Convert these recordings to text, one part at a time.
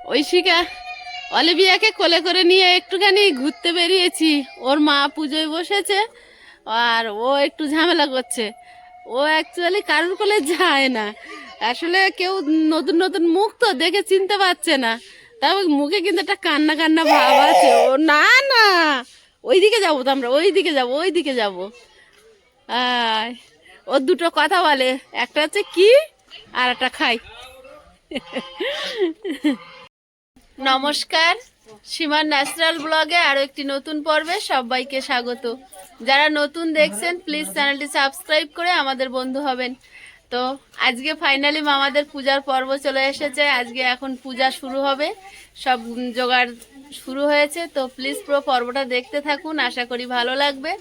ঐশিকা অলিভিয়াকে কোলে করে নিয়ে একটুখানি ঘুরতে বেরিয়েছি। ওর মা পুজোয় বসেছে আর ও একটু ঝামেলা করছে। ও অ্যাকচুয়ালি কারোর কোলে যায় না। আসলে কেউ নতুন নতুন মুখ তো দেখে চিনতে পারছে না। তবে মুখে কিন্তু একটা কান্না কান্না ভাব আছে। ও না না ওই দিকে যাব তো আমরা ওই দিকে যাব ওই দিকে যাব। আয় ওর দুটো কথা বলে, একটা হচ্ছে কি আর একটা খাই। নমস্কার। সীমার ন্যাচারাল ব্লগে আরও একটি নতুন পর্বে সবাইকে স্বাগত। যারা নতুন দেখছেন প্লিজ চ্যানেলটি সাবস্ক্রাইব করে আমাদের বন্ধু হবেন। তো আজকে ফাইনালি মামাদের পূজার পর্ব চলে এসেছে। আজকে এখন পূজা শুরু হবে। সব জোগাড় শুরু হয়েছে। তো প্লিজ পুরো পর্বটা দেখতে থাকুন। আশা করি ভালো লাগবে।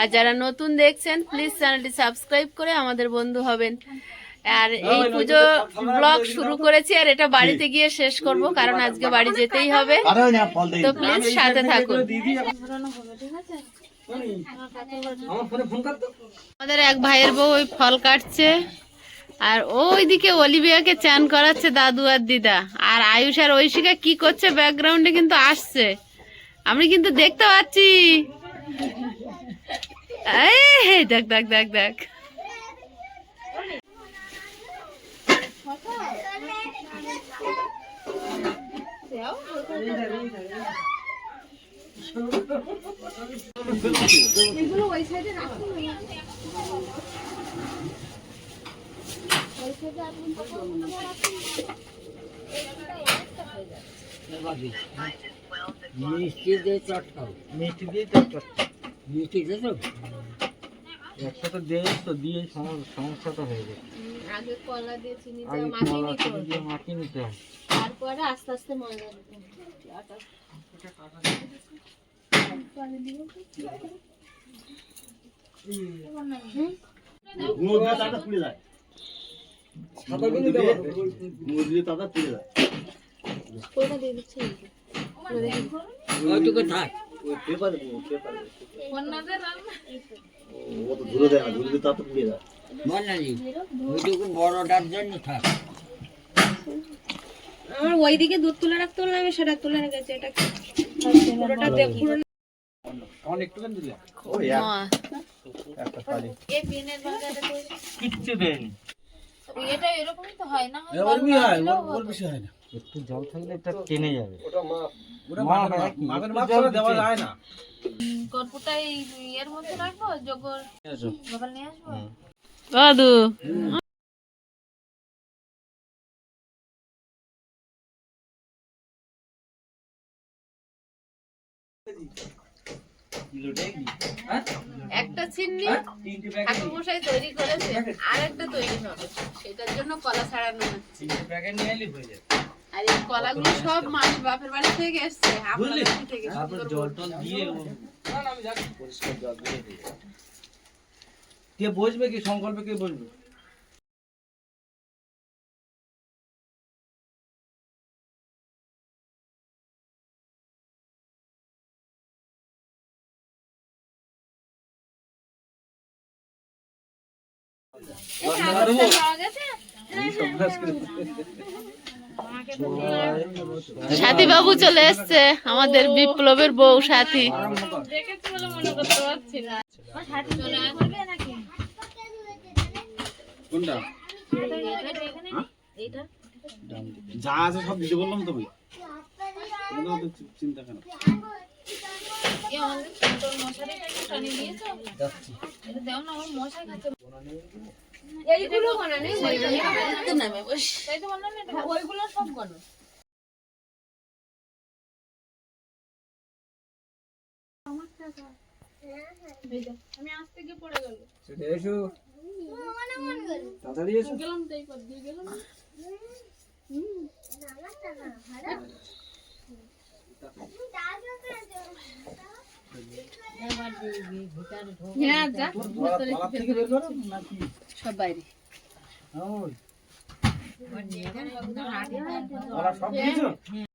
আর যারা নতুন দেখছেন প্লিজ চ্যানেলটি সাবস্ক্রাইব করে আমাদের বন্ধু হবেন। আর এই পুজো ব্লগ শুরু করেছি আর এটা বাড়িতে গিয়ে শেষ করব কারণ আজকে বাড়ি যেতেই হবে। তো প্লিজ সাথে থাকুন। আমাদের এক ভাইয়ের বউ ওই ফল কাটছে আর ওইদিকে অলিভিয়াকে চান করাচ্ছে দাদু আর দিদা। আর আয়ুষ আর ঐশিকা কি করছে ব্যাকগ্রাউন্ডে কিন্তু আসছে। আমি কিন্তু দেখতে পাচ্ছি। এই দেখ দেখ দেখ দেখ। মিষ্টি দিয়ে চট খাও। মিষ্টি দিয়ে চটচট মিষ্টি দিয়ে একসাথে দিয়ে তো দিয়ে সম- সমস্যাটা হয়ে যায় আগে কলা দিয়ে চিনি দিয়ে মাখিয়ে নিতে হয়। তারপরে আস্তে আস্তে ময়দা দিতে হবে। মুরগি ওই পেপারে পেপারে ও তো ধরে দেয় না ধরে দিয়ে তাতে পুড়ে যায়। বর্ণালী ওইটুকু বড়টার জন্য থাক। আমার ওইদিকে দুধ তুলে রাখতে বললাম আমি সেটা তুলে রেখেছি এটা পুরোটা পুরো কিচ্ছু দেয়নি। এটা এরকমই তো হয় না হয় ওর হয় না। একটু জল থাকলে এটা টেনে যাবে। ওটা মাপ মাপের মাপ করে দেওয়া যায় না। গল্পটা এই ইয়ের মধ্যে রাখব? জগর গোপাল নিয়ে আসব? দাদু। একটা চিন্নি ঠাকুর মশাই তৈরি করেছে আর একটা তৈরি হবে। সেটার জন্য কলা ছাড়ানো হচ্ছে। প্যাকেট নিয়ে হয়ে যাবে। আর এই কলাগুলো সব মাস বাপের বাড়ি থেকে এসছে। আপনার বাড়ি থেকে তারপর জল টল দিয়ে ও পরিষ্কার জল দিয়ে দিয়ে কে বসবে কি? সংকল্পে কে বসবে? সাথী বাবু চলে এসছে, আমাদের বিপ্লবের বউ সাথী। যা আছে সব দিতে বললাম তো চিন্তা কেন এইগুলো বানানো নামে ওইগুলো সব বানানো আমি আজ থেকে পড়ে গেল। এসো। তাড়াতাড়ি এসো। গেলাম তাই কর দিয়ে গেলাম। হ্যাঁ থেকে বের করো নাকি সব বাইরে ওই। সব দিয়েছ?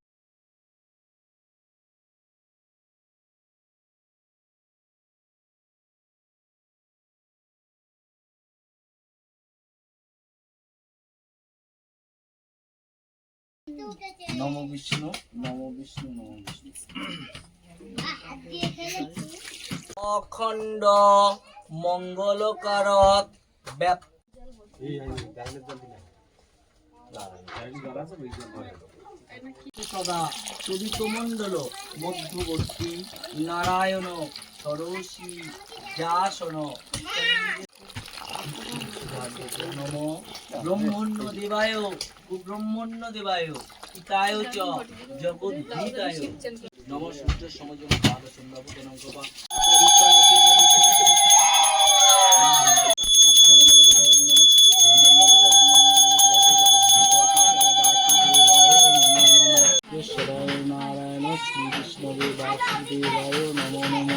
নম বিষ্ণু নম বিষ্ণু নম বিষ্ণু। অখণ্ড মঙ্গলকারক ব্যাপ সদা মধ্যবর্তী নারায়ণ সরসী যাসন নম ব্রহ্মণ্য দেবায় ব্রহ্মণ্য দেবায়। নারায়ণ শ্রী বিষ্ণবে নমো নম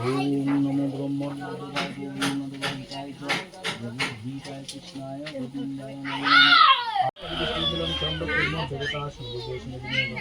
ওম নমো ব্রহ্মণ্য দেবায় গোবিন্দ দেবায় জগদ্ধিতায় কৃষ্ণায় গোবিন্দায় নমো নমঃ চন্দ্রপূর্ণ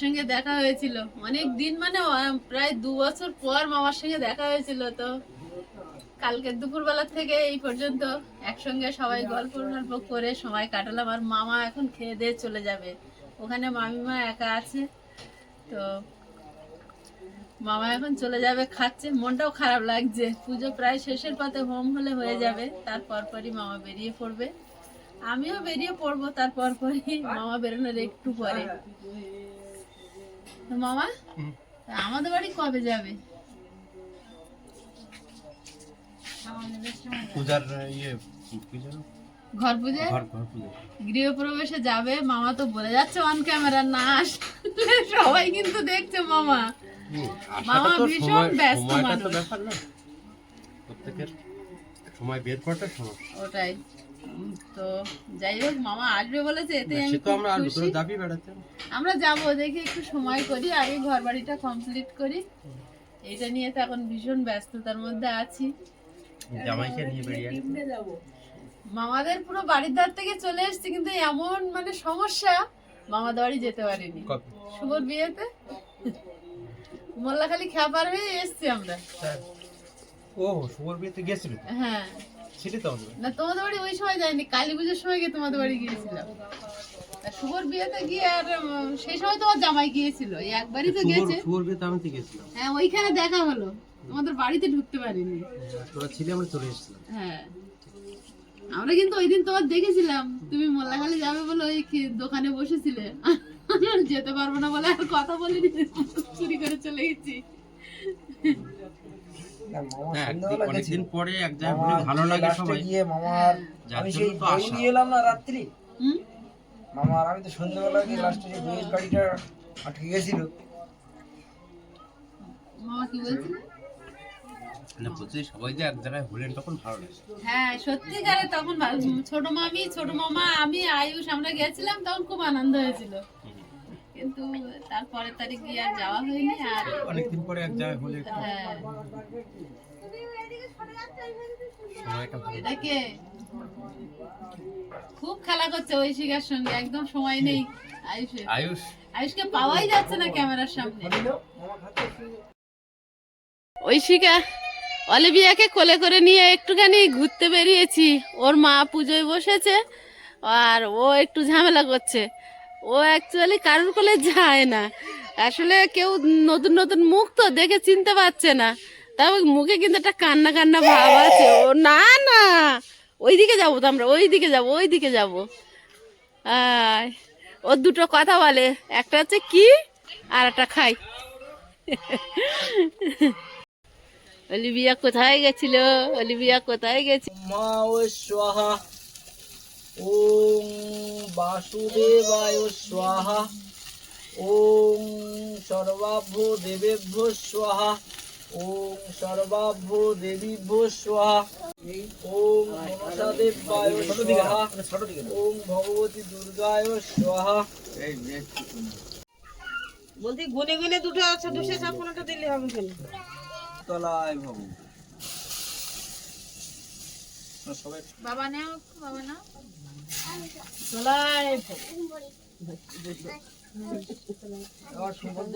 সঙ্গে দেখা হয়েছিল। অনেক দিন মানে প্রায় দু বছর পর মামার সঙ্গে দেখা হয়েছিল তো। কালকে দুপুরবেলা থেকে এই পর্যন্ত একসঙ্গে সবাই গল্প গল্প করে সময় কাটালাম আর মামা এখন খেয়ে দিয়ে চলে যাবে। ওখানে মামিমা একা আছে, তো মামা এখন চলে যাবে, খাচ্ছে, মনটাও খারাপ লাগছে। পুজো প্রায় শেষের পথে হোম হলে হয়ে যাবে তারপর পরই মামা বেরিয়ে পড়বে। আমিও বেরিয়ে পড়ব তারপর পরই মামা বেরোনোর একটু পরে। তো মামা? আমাদের বাড়ি কবে যাবে? পূজার ইয়ে ঘর পুজো? ঘর ঘর পুজো। গৃহপ্রবেশে যাবে। মামা তো বলে যাচ্ছে অন ক্যামেরা না আসলে সবাই কিন্তু দেখছে মামা। মামা ভীষণ ব্যস্ত মানুষ। প্রত্যেকের সময় বের করাটা সমস্যা। ওটাই। তো যাই হোক মামা আসবে বলেছে এতে আমি তো আমরা আর খুশি। ভিতরে বেড়াতে। আমরা যাব দেখি একটু সময় করি আগে ঘর বাড়িটা কমপ্লিট করি। এটা নিয়ে তো এখন ভীষণ ব্যস্ততার মধ্যে আছি। জামাইকে নিয়ে বেরিয়ে আসবি। মামাদের পুরো বাড়ির ধার থেকে চলে এসেছি কিন্তু এমন মানে সমস্যা মামাদের বাড়ি যেতে পারিনি। শুভর বিয়েতে। মোল্লাখালি খেয়া পার হয়ে এসছি আমরা। ও শুভর বিয়েতে গেছিল হ্যাঁ। তো না তোমাদের বাড়ি ওই সময় যাইনি কালী পুজোর সময় গিয়ে তোমাদের বাড়ি গিয়েছিলাম। শুভর বিয়েতে গিয়ে আর সেই সময় তোমার জামাই গিয়েছিল এই একবারই তো গেছে। শুভর বিয়েতে আমি তো গেছিলাম। হ্যাঁ ওইখানে দেখা হলো তোমাদের বাড়িতে ঢুকতে পারিনি। তোরা ছিলে আমরা চলে এসেছিলাম। হ্যাঁ আমরা কিন্তু ওই দিন তোমার দেখেছিলাম তুমি মোল্লাখালি যাবে বলে ওই দোকানে বসেছিলে। যেতে পারব না বলে আর কথা বলিনি চুরি করে চলে গেছি। হ্যাঁ অনেকদিন পরে এক জায়গায় ভালো লাগে সবাই। গিয়ে মামার আমি সেই বই নিয়ে এলাম না রাত্রি। মামার আমি তো সন্ধ্যাবেলা গিয়ে লাস্টে যে বইয়ের গাড়িটা আটকে গেছিল। মামা কি বলছিল? বলছি সবাই যে এক জায়গায় হলেন তখন ভালো লাগে। হ্যাঁ সত্যিকারে তখন ছোট মামি ছোট মামা আমি আয়ুষ আমরা গেছিলাম তখন খুব আনন্দ হয়েছিল। কিন্তু তারপরে তারিখ গিয়ে আর যাওয়া হয়নি আর অনেকদিন পরে এক জায়গায় হলে হ্যাঁ। এটাকে খুব খেলা করছে ঐশিকার সঙ্গে একদম সময় নেই আয়ুষের। আয়ুষ। আয়ুষকে পাওয়াই যাচ্ছে না ক্যামেরার সামনে। ঐশিকা অলিভিয়াকে কোলে করে নিয়ে একটুখানি ঘুরতে বেরিয়েছি। ওর মা পুজোয় বসেছে আর ও একটু ঝামেলা করছে। ও অ্যাকচুয়ালি কারোর কোলে যায় না। আসলে কেউ নতুন নতুন মুখ তো দেখে চিনতে পারছে না। তারপর মুখে কিন্তু একটা কান্না কান্না ভাব আছে। ও, না না। ওইদিকে যাব তো আমরা, ওইদিকে যাব ওইদিকে যাব। আয়, ও দুটো কথা বলে। একটা হচ্ছে কি, আর একটা খাই। অলিভিয়া কোথায় গেছিল? অলিভিয়া কোথায় গেছে? মা ও স্বাহা ওম বাসুদেবায় স্বাহা। ওম সর্বাভ্য দেবেভ্য স্বাহা। ওম সর্বাভ্য দেবীভ্য স্বাহা। ওম মনসাদেবায় স্বাহা। ওম ভগবতী দুর্গায় স্বাহা। বলছি গুনে গুনে দুটো আছে দুশো ছাপ্পান্নটা দিলে হবে কেন? তলায় ভব সবাই বাবা নেও বাবা না আবার সমুদ্র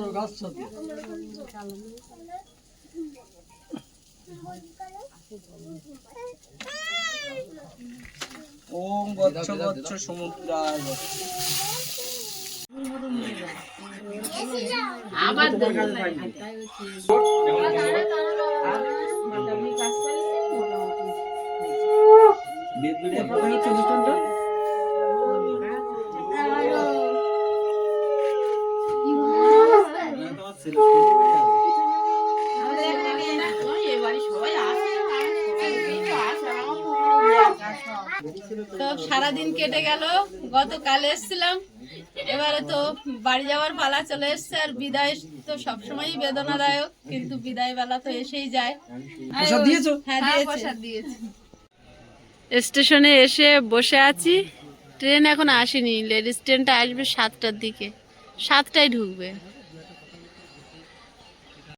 ওম গচ্ছ গচ্ছ সমুদ্রায়। আবার তো কেটে গেল গতকাল এসেছিলাম। এবারে তো বাড়ি যাওয়ার পালা চলে এসছে আর বিদায় তো সবসময়ই বেদনাদায়ক কিন্তু বিদায় বেলা তো এসেই যায়। হ্যাঁ দিয়েছি। স্টেশনে এসে বসে আছি। ট্রেন এখন আসেনি লেডিস ট্রেনটা আসবে সাতটার দিকে। সাতটায় ঢুকবে।